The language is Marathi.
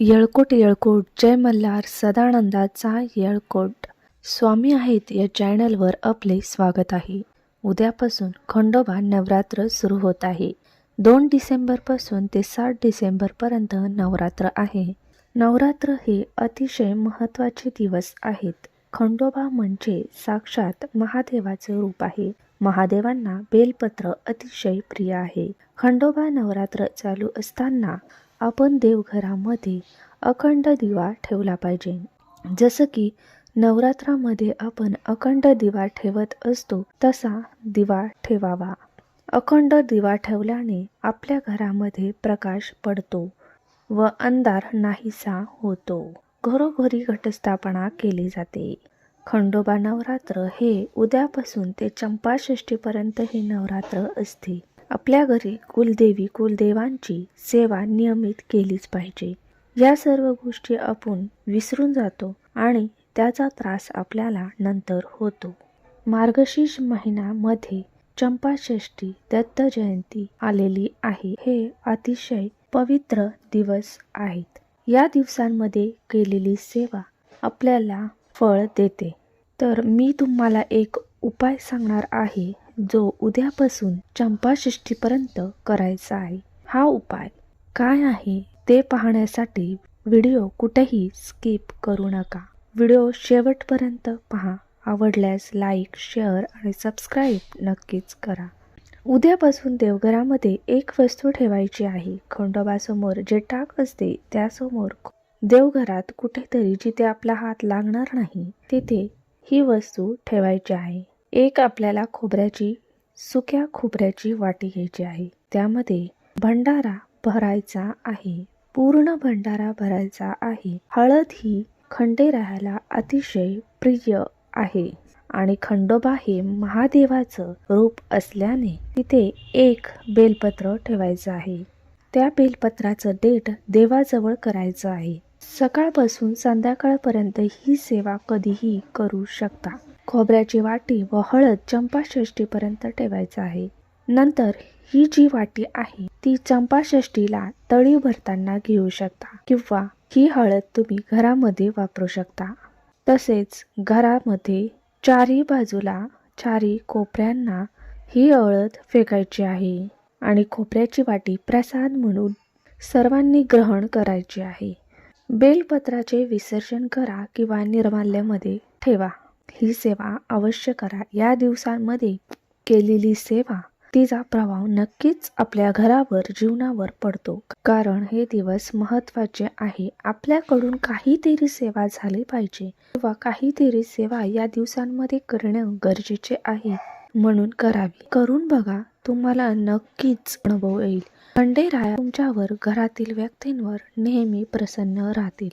येळकोट येळकोट जय मल्हार सदानंदाचा येळकोट. स्वामी आहेत या चॅनलवर आपले स्वागत आहे. उद्यापासून खंडोबा नवरात्र सुरू होत आहे. दोन डिसेंबरपासून ते सात डिसेंबरपर्यंत नवरात्र आहे. नवरात्र हे अतिशय महत्त्वाचे दिवस आहेत. खंडोबा म्हणजे साक्षात महादेवाचे रूप आहे. महादेवांना बेलपत्र अतिशय प्रिय आहे. खंडोबा नवरात्र चालू असताना आपण देवघरामध्ये अखंड दिवा ठेवला पाहिजे. जसं की नवरात्रामध्ये आपण अखंड दिवा ठेवत असतो तसा दिवा ठेवावा. अखंड दिवा ठेवल्याने आपल्या घरामध्ये प्रकाश पडतो व अंधार नाहीसा होतो. घरोघरी घटस्थापना केली जाते. खंडोबा नवरात्र हे उद्यापासून ते चंपाषष्ठीपर्यंत हे नवरात्र असते. आपल्या घरी कुलदेवी कुलदेवांची सेवा नियमित केलीच पाहिजे. या सर्व गोष्टी आपण विसरून जातो आणि त्याचा त्रास आपल्याला नंतर होतो. मार्गशीर्ष महिन्यामध्ये चंपाषष्ठी दत्त जयंती आलेली आहे. हे अतिशय पवित्र दिवस आहेत. या दिवसांमध्ये केलेली सेवा आपल्याला फळ देते. तर मी तुम्हाला एक उपाय सांगणार आहे जो उद्यापासून चंपाषष्ठीपर्यंत करायचा आहे. हा उपाय काय आहे ते पाहण्यासाठी व्हिडिओ कुठेही स्किप करू नका. व्हिडिओ शेवटपर्यंत पहा. आवडल्यास लाईक शेअर आणि सबस्क्राईब नक्कीच करा. उद्यापासून देवघरामध्ये एक वस्तू ठेवायची आहे. खंडोबासमोर जे टाक असते त्यासमोर देवघरात कुठेतरी जिथे आपला हात लागणार नाही तिथे ही वस्तू ठेवायची आहे. एक आपल्याला खोबऱ्याची सुक्या खोबऱ्याची वाटी घ्यायची आहे. त्यामध्ये भंडारा भरायचा आहे. पूर्ण भंडारा भरायचा आहे. हळद ही खंडेरायाला अतिशय प्रिय आहे. आणि खंडोबा हे महादेवाचं रूप असल्याने तिथे एक बेलपत्र ठेवायचं आहे. त्या बेलपत्राचं डेट देवाजवळ करायचं आहे. सकाळपासून संध्याकाळपर्यंत ही सेवा कधीही करू शकता. खोबऱ्याची वाटी व हळद चंपाषष्टीपर्यंत ठेवायचं आहे. नंतर ही जी वाटी आहे ती चंपाषष्टीला तळी भरताना घेऊ शकता किंवा ही हळद तुम्ही घरामध्ये वापरू शकता. तसेच घरामध्ये चारी बाजूला चारी कोपऱ्यांना ही हळद फेकायची आहे आणि खोबऱ्याची वाटी प्रसाद म्हणून सर्वांनी ग्रहण करायची आहे. बेलपत्राचे विसर्जन करा किंवा निर्माल्यामध्ये ठेवा. ही सेवा अवश्य करा. या दिवसांमध्ये केलेली सेवा तिचा प्रभाव नक्कीच आपल्या घरावर जीवनावर पडतो. कारण हे दिवस महत्त्वाचे आहे. आपल्याकडून काहीतरी सेवा झाली पाहिजे. किंवा काहीतरी सेवा या दिवसांमध्ये करणे गरजेचे आहे. म्हणून करावी. करून बघा तुम्हाला नक्कीच अनुभव येईल. खंडेराया तुमच्यावर घरातील व्यक्तींवर नेहमी प्रसन्न राहतील.